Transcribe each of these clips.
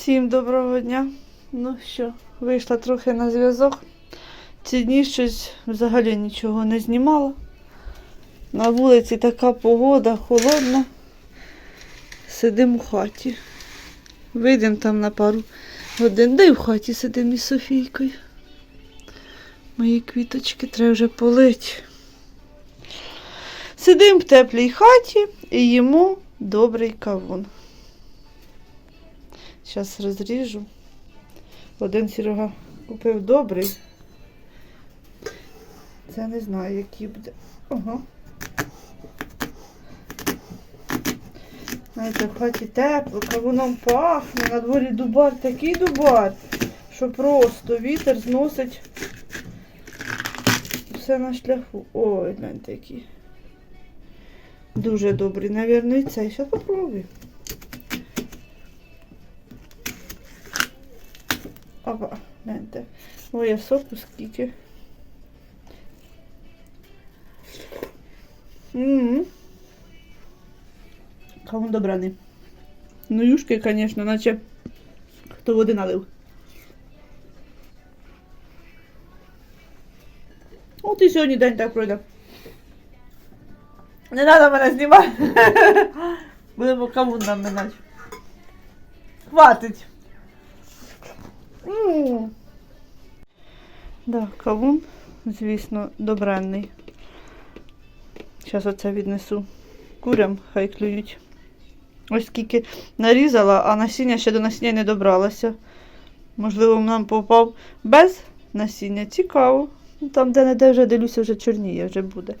Всім доброго дня. Ну що, вийшла трохи на зв'язок. Ці дні щось взагалі нічого не знімала. На вулиці така погода, холодна. Сидимо в хаті. Вийдемо там на пару годин. Да й в хаті сидимо із Софійкою. Мої квіточки треба вже полить. Сидимо в теплій хаті і їмо добрий кавун. Зараз розріжу. Один Серега купив добрий. Це не знаю, який буде. Ого. Знаєте, в хаті тепло, кавуном пахне, на дворі дубар, такий дубар, що просто вітер зносить все на шляху. Ой, гляньте який. Дуже добрий, навірно, і цей. Зараз попробую. Опа, гляньте. А соку скільки. Ммм. Кавун добраний. Ну, юшки, звісно, наче хто води налив. От і сьогодні день так пройде. Не треба мене знімати. Будемо кавун нам минати. Хватить. Да, кавун, звісно, добренний. Зараз оце віднесу курям, хай клюють. Ось скільки нарізала, а насіння ще до насіння не добралося. Можливо, нам попав без насіння. Цікаво. Ну, Там, де не де вже дивлюся, вже чорніє вже буде.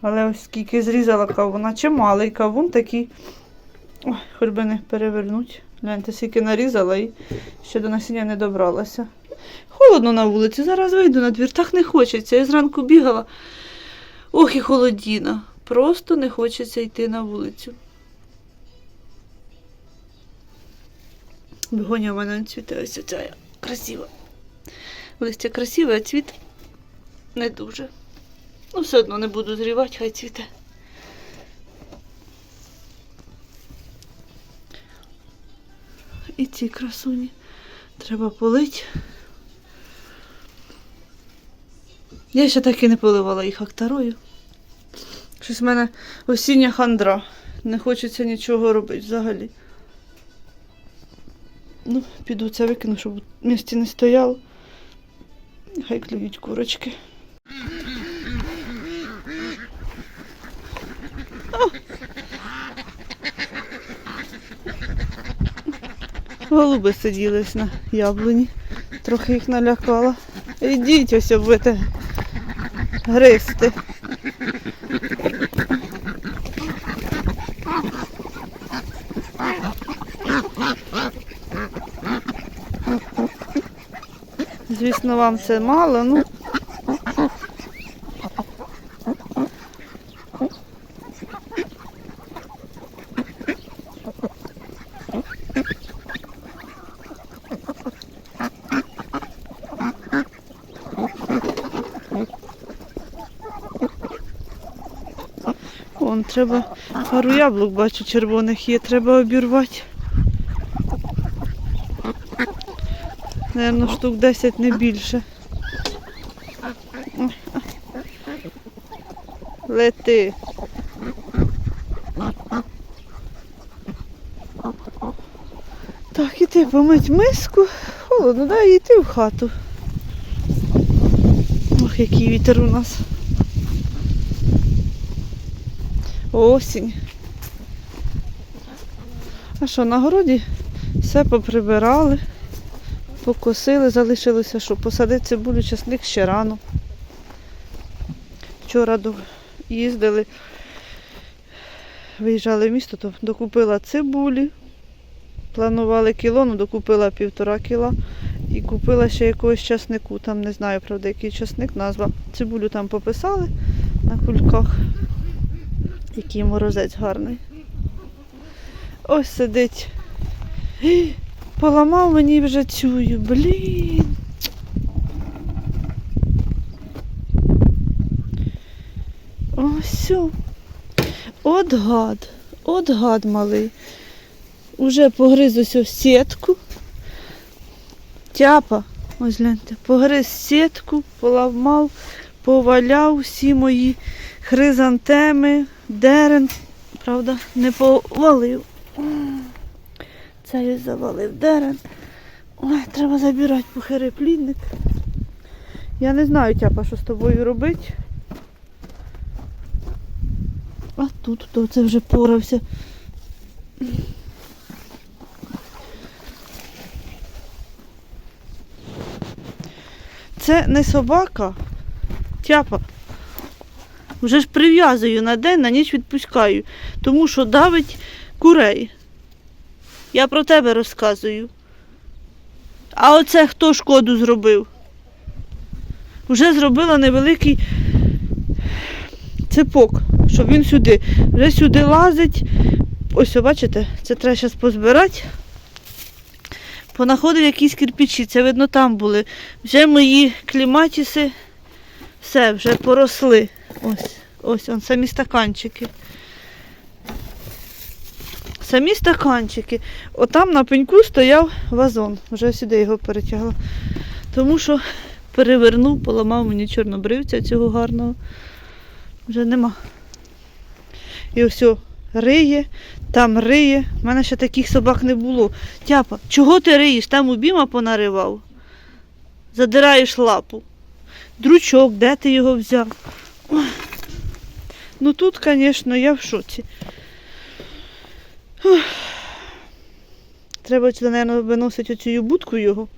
Але ось скільки зрізала кавуна, чималий кавун такий. Ой, хоч би не перевернуть. Гляньте, скільки нарізала і ще до насіння не добралася. Холодно на вулиці, зараз вийду на двір. Так не хочеться. Я зранку бігала. Ох, і холодіна. Просто не хочеться йти на вулицю. Бігоня в мене цвіте ось ця красива. Листя красиве, а цвіт не дуже. Ну, все одно не буду зрівати, хай цвіте. І ці красуні треба полить. Я ще так і не поливала їх актарою. Щось в мене осіння хандра. Не хочеться нічого робити взагалі. Ну, піду це викину, щоб в місті не стояло. Хай клюють курочки. О! Голуби сиділись на яблуні. Трохи їх налякала. Ідіть ось будете гристи. Звісно, вам це мало, ну. Вон треба пару яблук, бачу, червоних є, треба обірвати. Наверно, штук 10 не більше. Лети. Так, іти помить миску. Холодно, да, йти в хату. Ох, який вітер у нас. Осінь. А що, на городі все поприбирали, покосили, залишилося, що посадити цибулю, часник ще рано. Вчора їздили, виїжджали в місто, то докупила цибулі. Планували кіло, ну докупила півтора кіла. І купила ще якогось часнику. Там не знаю, правда, який часник, назва. Цибулю там пописали на кульках. Який морозець гарний. Ось сидить. Поламав мені вже цюю, блін. Ось. От гад, от гад малий. Уже погриз ось сітку. Тяпа, ось гляньте, погриз сітку, поламав, поваляв всі мої хризантеми, дерен, правда, не повалив. Це я завалив дерен. Ой, треба забирати похири плідник. Я не знаю, тяпа, що з тобою робити. А тут хто це вже порався. Це не собака, тяпа. Вже ж прив'язую на день, на ніч відпускаю, тому що давить курей. Я про тебе розказую. А оце хто шкоду зробив? Вже зробила невеликий цепок, щоб він сюди. Вже сюди лазить. Ось, бачите, це треба зараз позбирати. Понаходив якісь кирпичі, це видно там були. Вже мої кліматіси все, вже поросли. Ось, ось он, самі стаканчики. Самі стаканчики. Отам на пеньку стояв вазон. Вже сюди його перетягла. Тому що перевернув, поламав мені чорнобривця цього гарного. Вже нема. І ось риє, там риє. У мене ще таких собак не було. Тяпа, чого ти риєш? Там обіма понаривав. Задираєш лапу. Дручок, де ти його взяв? Ну тут, звісно, я в шоці. Ух. Треба мабуть, виносити оцю будку його,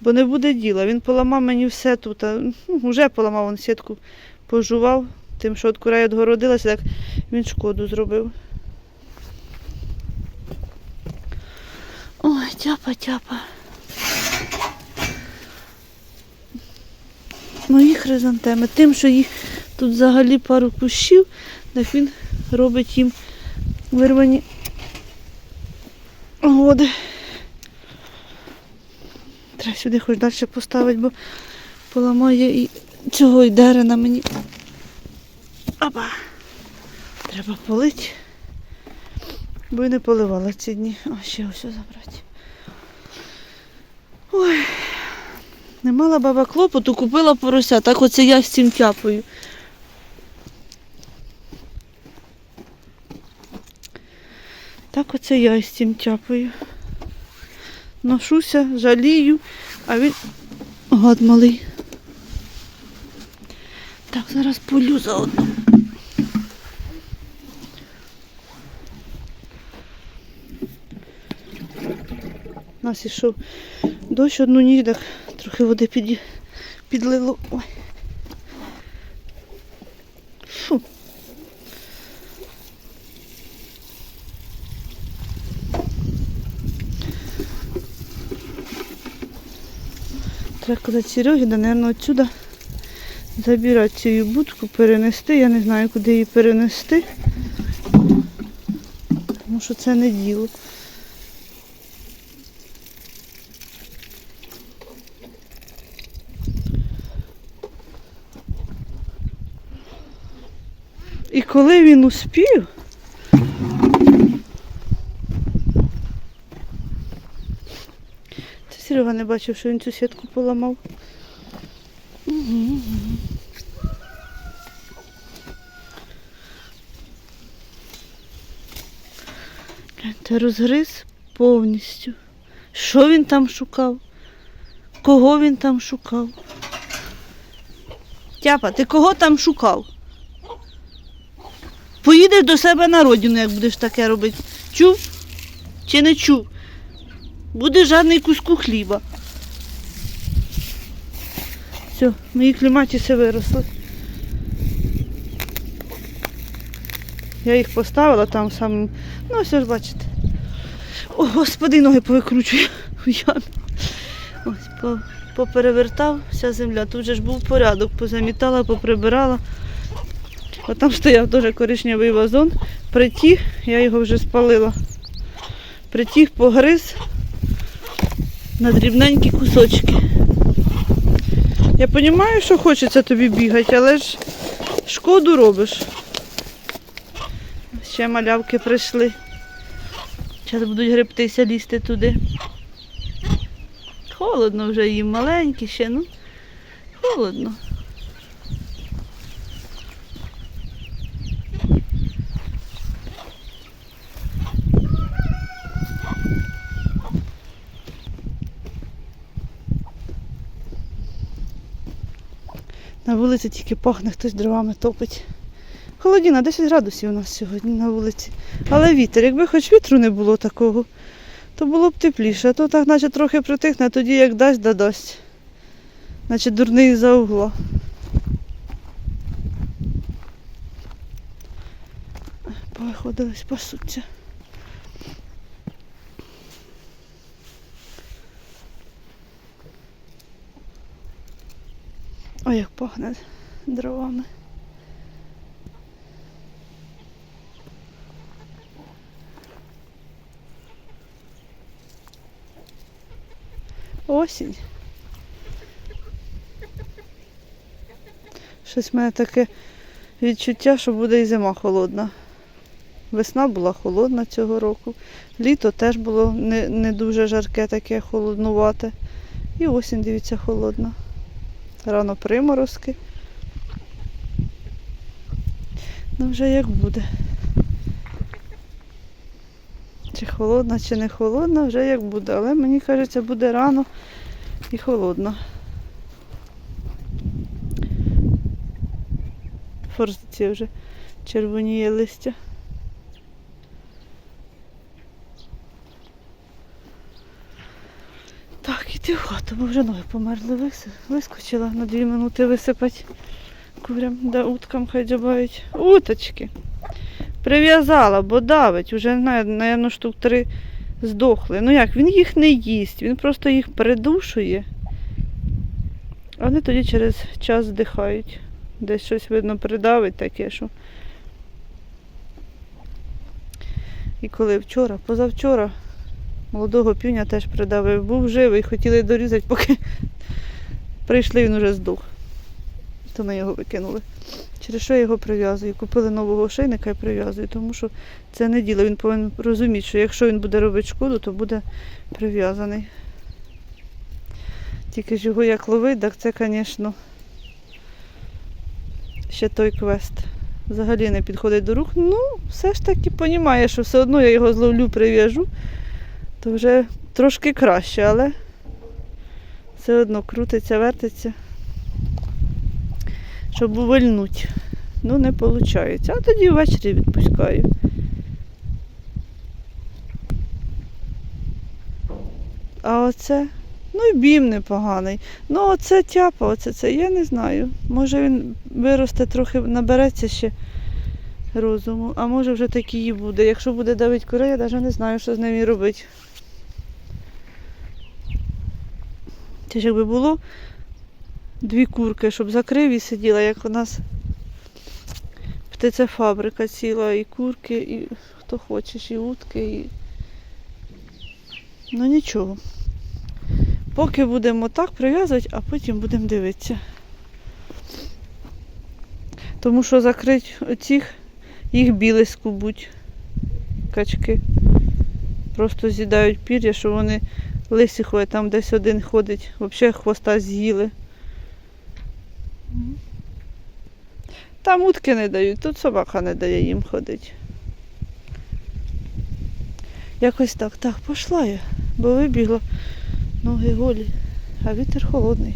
бо не буде діла. Він поламав мені все тут. А, ну, вже поламав він сітку, пожував, тим, що від курей відгородилася, так він шкоду зробив. Ой, тяпа, тяпа. Мої хризантеми. Тим, що їх тут взагалі пару кущів, так він робить їм вирвані годи. Треба сюди хоч далі поставити, бо поламає і цього і дерена мені. Опа. Треба полити. Бо й не поливала ці дні. А ще ось забрати. Ой. Не мала баба клопоту, купила порося. Так оце я з цим тяпою. Оце я з цим тяпою. Ношуся, жалію, а він гад малий. Так, зараз полю заодно. У нас ішов дощ одну ніч, так трохи води під, підлило. Ой. Треба казати Серегі, да, мабуть, отсюда забирати цю будку, перенести. Я не знаю, куди її перенести. Тому що це не діло. І коли він успів, Серега не бачив, що він цю сітку поламав. Мгм. Гляньте, розгриз повністю. Що він там шукав? Кого він там шукав? Тяпа, ти кого там шукав? Поїдеш до себе на родину, як будеш таке робити. Чув чи не чув? Буде жадний куску хліба. Все, мої кліматіси виросли. Я їх поставила там сам. Ну, все ж бачите. О, господи, ноги повикручую. Ось, поперевертав вся земля. Тут же ж був порядок, позамітала, поприбирала. А там стояв теж коричневий вазон. Притіг, я його вже спалила. Притіг, погриз на дрібненькі кусочки. Я розумію, що хочеться тобі бігати, але ж шкоду робиш. Ще малявки прийшли. Зараз будуть гребтися лізти туди. Холодно вже їм маленькі ще, ну холодно. На вулиці тільки пахне, хтось дровами топить. Холодіна, 10 градусів у нас сьогодні на вулиці. Але вітер, якби хоч вітру не було такого, то було б тепліше. А то так, наче трохи притихне, а тоді як дасть, да дасть. Наче дурний за угла. Повиходились, пасуться. Ой, як пахне дровами. Осінь. Щось в мене таке відчуття, що буде і зима холодна. Весна була холодна цього року. Літо теж було не, не дуже жарке, таке холоднувате. І осінь, дивіться, холодна. Рано приморозки. Ну вже як буде. Чи холодна, чи не холодна, вже як буде. Але мені кажеться, буде рано і холодно. Форзиці вже червоніє листя. Хату, бо вже ноги померли. Вис- Вискочила на дві минути висипати курям, да уткам хай дзьобають. Уточки. Прив'язала, бо давить. Уже, напевно, штук три здохли. Ну як, він їх не їсть, він просто їх придушує. А вони тоді через час здихають. Десь щось видно придавить таке, що. І коли вчора, позавчора, молодого півня теж придавив. Був живий, хотіли дорізати, поки прийшли, він уже здох. То ми його викинули. Через що я його прив'язую? Купили нового ошейника і прив'язую, тому що це не діло. Він повинен розуміти, що якщо він буде робити шкоду, то буде прив'язаний. Тільки ж його як ловить, так це, звісно, ще той квест. Взагалі не підходить до рук. Ну, все ж таки розуміє, що все одно я його зловлю, прив'яжу, то вже трошки краще, але все одно крутиться, вертиться щоб увильнуть. Ну, не виходить. А тоді ввечері відпускаю. А оце, ну і бім непоганий. Ну, оце тяпа, оце це, я не знаю. Може він виросте трохи, набереться ще розуму, а може вже такий і буде. Якщо буде давить курей, я навіть не знаю, що з ним робити. Це ж якби було дві курки, щоб закрив і сиділа, як у нас птицефабрика ціла, і курки, і хто хочеш, і утки, і. Ну нічого. Поки будемо так прив'язувати, а потім будемо дивитися. Тому що закрити оцих, їх біли скубуть качки. Просто з'їдають пір'я, що вони лисі там десь один ходить, взагалі хвоста з'їли. Там утки не дають, тут собака не дає їм ходити. Якось так. Так, пішла я, бо вибігла ноги голі, а вітер холодний.